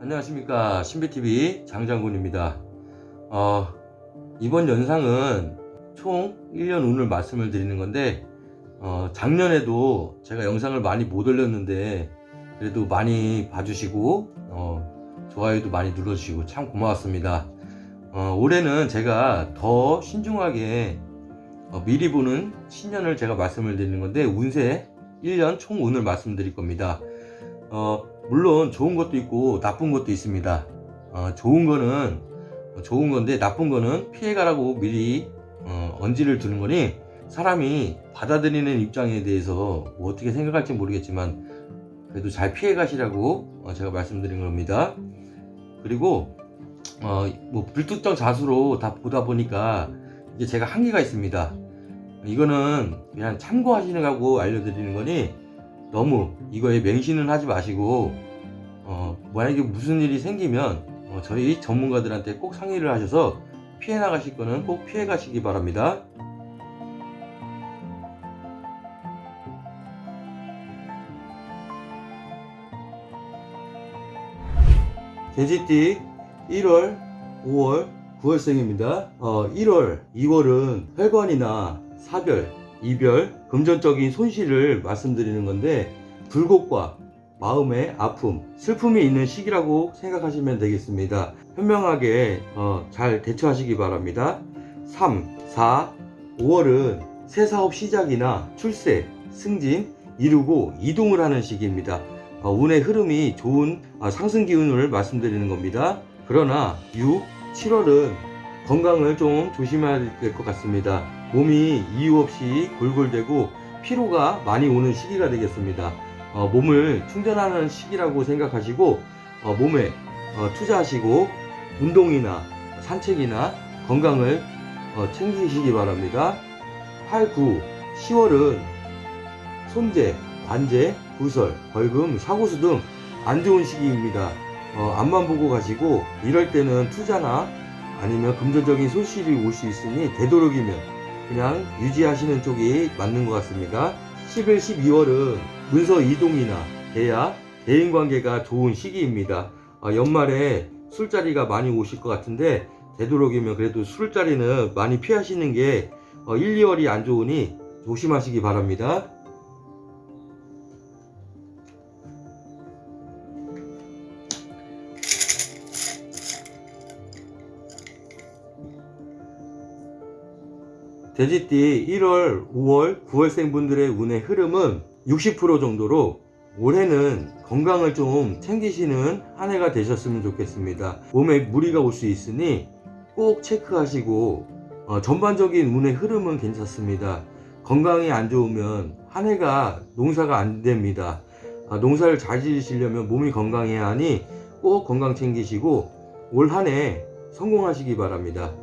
안녕하십니까. 신비TV 장장군입니다. 어, 이번 영상은 총 1년 운을 말씀을 드리는 건데 어, 작년에도 제가 영상을 많이 못 올렸는데 그래도 많이 봐주시고 어, 좋아요도 많이 눌러주시고 참 고마웠습니다 어, 올해는 제가 더 신중하게 어, 미리 보는 신년을 제가 말씀을 드리는 건데 운세 1년 총 운을 말씀드릴 겁니다 어, 물론 좋은 것도 있고 나쁜 것도 있습니다. 어, 좋은 거는 좋은 건데 나쁜 거는 피해가라고 미리 어, 언지를 두는 거니 사람이 받아들이는 입장에 대해서 뭐 어떻게 생각할지 모르겠지만 그래도 잘 피해 가시라고 어, 제가 말씀드린 겁니다. 그리고 어, 뭐 불특정 자수로 다 보다 보니까 이게 제가 한계가 있습니다. 이거는 그냥 참고하시는 거고 알려드리는 거니 너무 이거에 맹신은 하지 마시고 어, 만약에 무슨 일이 생기면 어, 저희 전문가들한테 꼭 상의를 하셔서 피해 나가실 거는 꼭 피해 가시기 바랍니다. 돼지띠 1월, 5월, 9월생입니다. 어, 1월, 2월은 혈관이나 사별, 이별, 금전적인 손실을 말씀드리는 건데 불곡과 마음의 아픔, 슬픔이 있는 시기라고 생각하시면 되겠습니다. 현명하게 어, 잘 대처하시기 바랍니다. 3, 4, 5월은 새 사업 시작이나 출세, 승진, 이루고 이동을 하는 시기입니다. 어, 운의 흐름이 좋은 어, 상승 기운을 말씀드리는 겁니다. 그러나 6, 7월은 건강을 좀 조심해야 될 것 같습니다. 몸이 이유 없이 골골대고 피로가 많이 오는 시기가 되겠습니다. 어, 몸을 충전하는 시기라고 생각하시고 어, 몸에 어, 투자하시고 운동이나 산책이나 건강을 어, 챙기시기 바랍니다. 8, 9, 10월은 손재, 관재, 구설, 벌금, 사고수 등 안 좋은 시기입니다. 어, 앞만 보고 가시고 이럴 때는 투자나 아니면 금전적인 손실이 올 수 있으니 되도록이면 그냥 유지하시는 쪽이 맞는 것 같습니다. 11, 12월은 문서 이동이나 계약, 대인 관계가 좋은 시기입니다. 어, 연말에 술자리가 많이 오실 것 같은데 되도록이면 그래도 술자리는 많이 피하시는 게 어, 1, 2월이 안 좋으니 조심하시기 바랍니다. 돼지띠 1월, 5월, 9월생 분들의 운의 흐름은 60% 정도로 올해는 건강을 좀 챙기시는 한 해가 되셨으면 좋겠습니다. 몸에 무리가 올 수 있으니 꼭 체크하시고 어, 전반적인 운의 흐름은 괜찮습니다. 건강이 안 좋으면 한 해가 농사가 안 됩니다. 아, 농사를 잘 지으시려면 몸이 건강해야 하니 꼭 건강 챙기시고 올 한 해 성공하시기 바랍니다.